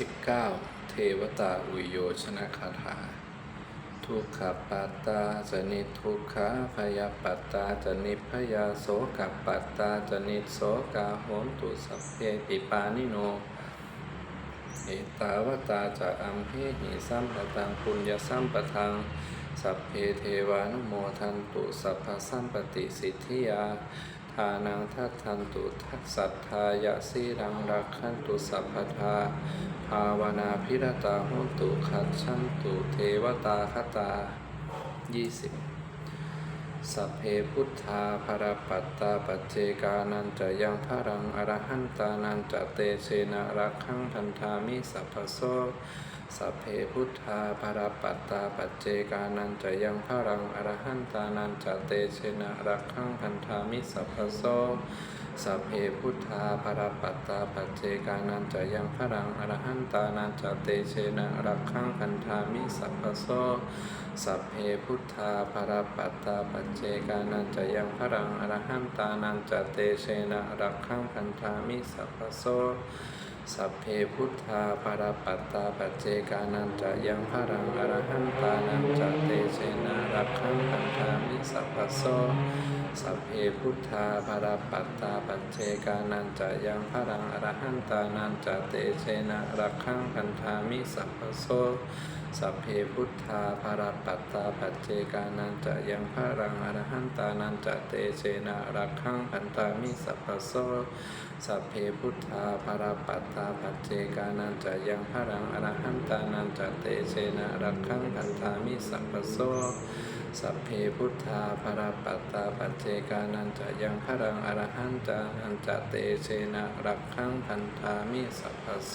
19 เทวตาอุยโยชนะคาถา ทุกขปัตตาจนิทุกขาพยาปัตตาจนิพยาโสกปัตตาจนิโสกาโหนตุสัพเพปิปานิโนเอตาวตาจะอัมเหหิสัมปตังปุญญสัมปทัง สัพเพเทวานุโมทันตุสัพพสัมปติสิทธิยา ทานังทัตทันตุทัสสัทธายะสีรังรักขันตุสัพพทาภาวนาพิรตาหุนตุขัดชันตุเทวตาคตา20สั สัพเพพุทธาภรปัตตาปัจเจกานันจะยังพรังอรหันตานันจะเตเชนะรักขังทันธามิสัพพโสสัพเพพุทธาภรปัตตาปัจเจกานันจะยังพรังอรหันตานันจะเตเชนะรักขังทันธามิสัพพโส สัพเพพุทธาภรปัตตาปัจเจกานันจะยังพรังอรหันตานันจะเตเชนะรักขังพันธามิสัพพโสสัพเพพุทธาภรปัตตาปัจเจกานันจะยังพรังอรหันตานันจะเตเชนะรักขังพันธามิสัพพโสสัพเพพุทธาภรปัตตาปัจเจกานันจะยังพรังอรหันตานันจะเตเชนะรักขังพันธามิสัพพโส สัพเพพุทธาภรปัตตาปัจเจกานันจะยังพรังอรหันตานันจะเตเชนะรักขังพันธามิสัพพโสสัพเพพุทธาภารปัตตาปัจเจกานันจะยังพระรังอรหันตานันจะเตเชนะรักขังพันตามิสัพพโสสัพเพพุทธาภารปัตตาปัจเจกานันจะยังพระรังอรหันตานันจะเตเชนะรักขังพันตามิสัพพโส สัพเพพุทธาภราปัตตาปัจเจกานันจะยังพระรังอรหันตานันจะเตเชนะรักขังพันธามิสัพพโส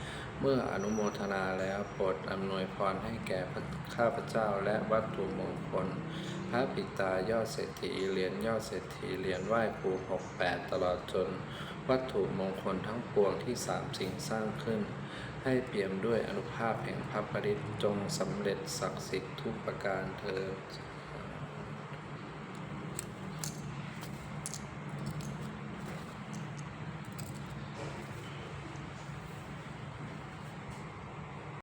เมื่ออนุโมทนาแล้วโปรดอำนวยพรให้แก่ข้าพเจ้าและวัตถุมงคล พระปิตายอดเศรษฐีเหรียญยอดเศรษฐีเหรียญไหว้ครูหกแปดตลอดจน วัตถุมงคลทั้งปวงที่สามสิ่งสร้างขึ้น ให้เปี่ยมด้วยอนุภาพแห่งพระปริตจงสำเร็จศักดิ์สิทธิ์ทุกประการเถิด